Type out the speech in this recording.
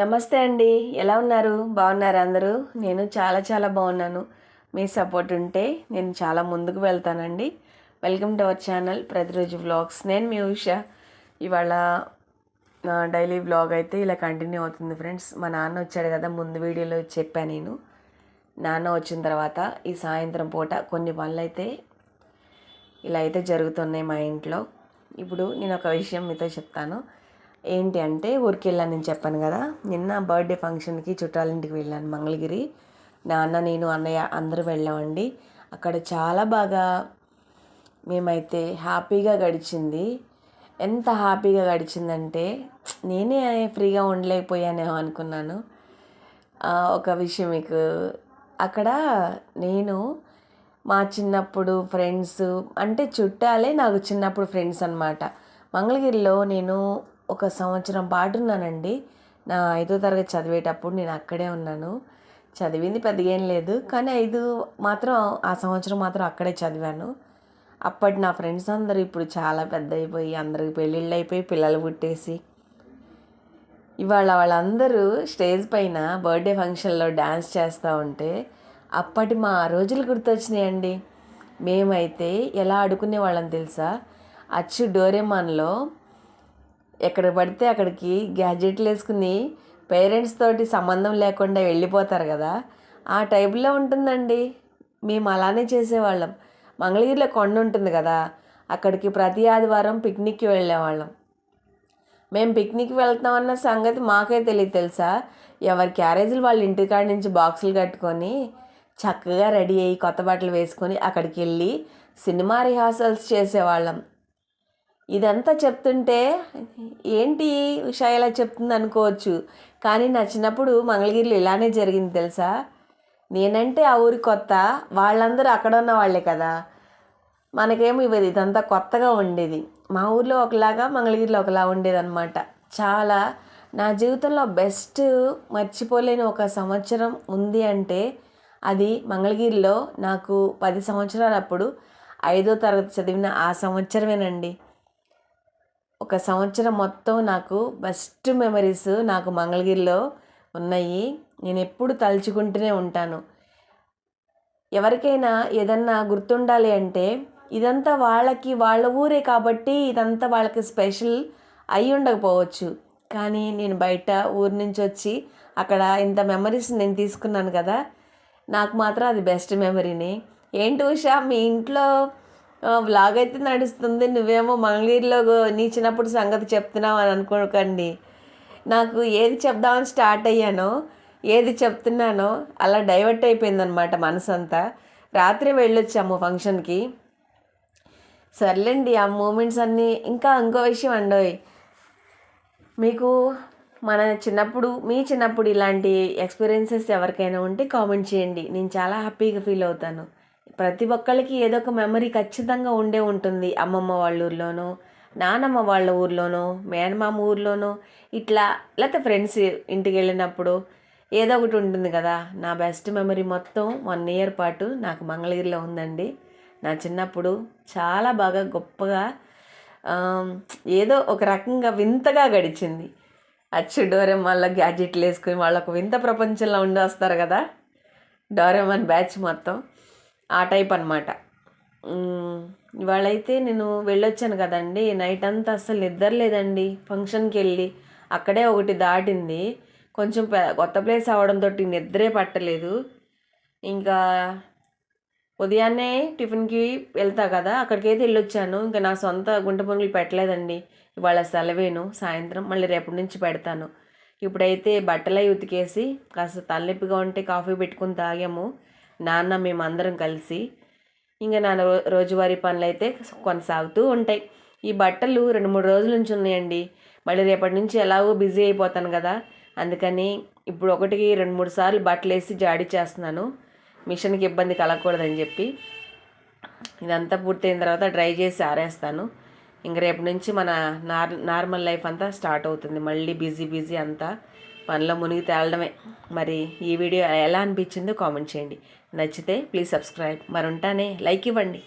నమస్తే అండి. ఎలా ఉన్నారు? బాగున్నారు అందరూ? నేను చాలా చాలా బాగున్నాను. మీ సపోర్ట్ ఉంటే నేను చాలా ముందుకు వెళ్తానండి. వెల్కమ్ టు అవర్ ఛానల్ ప్రతిరోజు వ్లాగ్స్. నేను మీ ఉష. ఇవాళ నా డైలీ వ్లాగ్ అయితే ఇలా కంటిన్యూ అవుతుంది ఫ్రెండ్స్. మా నాన్న వచ్చాడు కదా ముందు వీడియోలో చెప్పాను నేను. నాన్న వచ్చిన తర్వాత ఈ సాయంత్రం పూట కొన్ని పనులు అయితే ఇలా అయితే జరుగుతున్నాయి మా ఇంట్లో. ఇప్పుడు నేను ఒక విషయం మీతో చెప్తాను. ఏంటి అంటే ఊరికి వెళ్ళాను నేను చెప్పాను కదా నిన్న బర్త్డే ఫంక్షన్కి చుట్టాలింటికి వెళ్ళాను మంగళగిరి. నాన్న నేను అన్నయ్య అందరూ వెళ్ళామండి. అక్కడ చాలా బాగా మేమైతే హ్యాపీగా గడిచింది. ఎంత హ్యాపీగా గడిచిందంటే నేనే ఫ్రీగా ఉండలేకపోయానేమో అనుకున్నాను. ఒక విషయం మీకు. అక్కడ నేను మా చిన్నప్పుడు ఫ్రెండ్స్ అంటే చుట్టాలే నాకు చిన్నప్పుడు ఫ్రెండ్స్ అనమాట మంగళగిరిలో నేను ఒక సంవత్సరం పాటు ఉన్నానండి. నా ఐదో తరగతి చదివేటప్పుడు నేను అక్కడే ఉన్నాను. చదివింది పెద్దగా ఏం లేదు. కానీ ఐదు మాత్రం ఆ సంవత్సరం మాత్రం అక్కడే చదివాను. అప్పటి నా ఫ్రెండ్స్ అందరూ ఇప్పుడు చాలా పెద్ద అయిపోయి అందరికి పెళ్ళిళ్ళు అయిపోయి పిల్లలు పుట్టేసి ఇవాళ వాళ్ళందరూ స్టేజ్ పైన బర్త్డే ఫంక్షన్లో డ్యాన్స్ చేస్తూ ఉంటే అప్పటి మా రోజులు గుర్తొచ్చినాయండి. మేమైతే ఎలా ఆడుకునే వాళ్ళని తెలుసా? అచ్చు డోరేమాన్లో ఎక్కడ పడితే అక్కడికి గ్యాజెట్లు వేసుకుని పేరెంట్స్ తోటి సంబంధం లేకుండా వెళ్ళిపోతారు కదా. ఆ టైపులో ఉంటుందండి. మేము అలానే చేసేవాళ్ళం. మంగళగిరిలో కొండ ఉంటుంది కదా. అక్కడికి ప్రతి ఆదివారం పిక్నిక్కి వెళ్ళేవాళ్ళం. మేము పిక్నిక్ వెళ్తామన్న సంగతి మాకే తెలియదు తెలుసా? ఎవరి క్యారేజీలు వాళ్ళ ఇంటికాడ నుంచి బాక్సులు కట్టుకొని చక్కగా రెడీ అయ్యి కొత్త బట్టలు వేసుకొని అక్కడికి వెళ్ళి సినిమా రిహార్సల్స్ చేసేవాళ్ళం. ఇదంతా చెప్తుంటే ఏంటి ఉషా ఇలా చెప్తుంది అనుకోవచ్చు. కానీ నా చిన్నప్పుడు మంగళగిరిలో ఇలానే జరిగింది తెలుసా? నేనంటే ఆ ఊరి కొత్త. వాళ్ళందరూ అక్కడ ఉన్న వాళ్ళే కదా. మనకేమో ఇవ్వదు. ఇదంతా కొత్తగా ఉండేది. మా ఊర్లో ఒకలాగా మంగళగిరిలో ఒకలా ఉండేది అనమాట చాలా నా జీవితంలో బెస్ట్ మర్చిపోలేని ఒక సంవత్సరం ఉంది అంటే అది మంగళగిరిలో నాకు పది సంవత్సరాలప్పుడు ఐదో తరగతి చదివిన ఆ సంవత్సరమేనండి. ఒక సంవత్సరం మొత్తం నాకు బెస్ట్ మెమరీస్ నాకు మంగళగిరిలో ఉన్నాయి. నేను ఎప్పుడు తలుచుకుంటూనే ఉంటాను. ఎవరికైనా ఏదన్నా గుర్తుండాలి అంటే ఇదంతా వాళ్ళకి వాళ్ళ ఊరే కాబట్టి ఇదంతా వాళ్ళకి స్పెషల్ అయి ఉండకపోవచ్చు. కానీ నేను బయట ఊరి నుంచి వచ్చి అక్కడ ఇంత మెమరీస్ నేను తీసుకున్నాను కదా నాకు మాత్రం అది బెస్ట్ మెమరీని. ఏంటి ఉషా మీ ఇంట్లో వ్లాగ్ అయితే నడుస్తుంది. నువ్వేమో మంగళగిరిలో నీ చిన్నప్పుడు సంగతి చెప్తున్నావు అని అనుకోకండి. నాకు ఏది చెప్దామని స్టార్ట్ అయ్యానో ఏది చెప్తున్నానో అలా డైవర్ట్ అయిపోయిందనమాట మనసు అంతా రాత్రి వెళ్ళొచ్చాము ఫంక్షన్కి సర్లేండి ఆ మూమెంట్స్ అన్నీ ఇంకా ఇంకో విషయం అండోయ్. మీకు మన చిన్నప్పుడు మీ చిన్నప్పుడు ఇలాంటి ఎక్స్పీరియన్సెస్ ఎవరికైనా ఉంటే కామెంట్ చేయండి. నేను చాలా హ్యాపీగా ఫీల్ అవుతాను. ప్రతి ఒక్కరికి ఏదో ఒక మెమరీ ఖచ్చితంగా ఉండే ఉంటుంది. అమ్మమ్మ వాళ్ళ ఊర్లోనో నానమ్మ వాళ్ళ ఊర్లోనో మేనమామ ఊర్లోనో ఇట్లా లేకపోతే ఫ్రెండ్స్ ఇంటికి వెళ్ళినప్పుడు ఏదో ఒకటి ఉంటుంది కదా. నా బెస్ట్ మెమరీ మొత్తం వన్ ఇయర్ పాటు నాకు మంగళగిరిలో ఉందండి. నా చిన్నప్పుడు చాలా బాగా గొప్పగా ఏదో ఒక రకంగా వింతగా గడిచింది. అచ్చు డోరెమాన్ల గ్యాడ్జెట్లు వేసుకుని వాళ్ళు ఒక వింత ప్రపంచంలో ఉండి వస్తారు కదా. డోరెమాన్ బ్యాచ్ మొత్తం. ఆ టైప్ అనమాట ఇవాళైతే నేను వెళ్ళొచ్చాను కదండి. నైట్ అంతా అస్సలు నిద్ర లేదండి. ఫంక్షన్కి వెళ్ళి అక్కడే ఒకటి దాటింది. కొంచెం కొత్త ప్లేస్ అవడంతో నిద్రే పట్టలేదు. ఇంకా ఉదయాన్నే టిఫిన్కి వెళ్తా కదా అక్కడికైతే వెళ్ళొచ్చాను. ఇంకా నా సొంత గుంట పనులు పెట్టలేదండి. ఇవాళ సెలవేను. సాయంత్రం మళ్ళీ రేపటి నుంచి పెడతాను. ఇప్పుడైతే బట్టలై ఉతికేసి కాస్త తలనొప్పిగా ఉంటే కాఫీ పెట్టుకుని తాగాము. నాన్న మేమందరం కలిసి ఇంకా నా రోజువారీ పనులు అయితే కొనసాగుతూ ఉంటాయి. ఈ బట్టలు రెండు మూడు రోజుల నుంచి ఉన్నాయండి. మళ్ళీ రేపటి నుంచి ఎలాగో బిజీ అయిపోతాను కదా. అందుకని ఇప్పుడు ఒకటికి రెండు మూడు సార్లు బట్టలు వేసి జాడీ చేస్తున్నాను. మిషన్కి ఇబ్బంది కలగకూడదని చెప్పి ఇదంతా పూర్తయిన తర్వాత డ్రై చేసి ఆరేస్తాను. ఇంక రేపు నుంచి మన నార్ నార్మల్ లైఫ్ అంతా స్టార్ట్ అవుతుంది. మళ్ళీ బిజీ బిజీ అంతా పనిలో మునిగి తేలడమే. మరి ఈ వీడియో ఎలా అనిపించిందో కామెంట్ చేయండి. నచ్చితే ప్లీజ్ సబ్స్క్రైబ్. మరి ఉంటానే లైక్ ఇవ్వండి.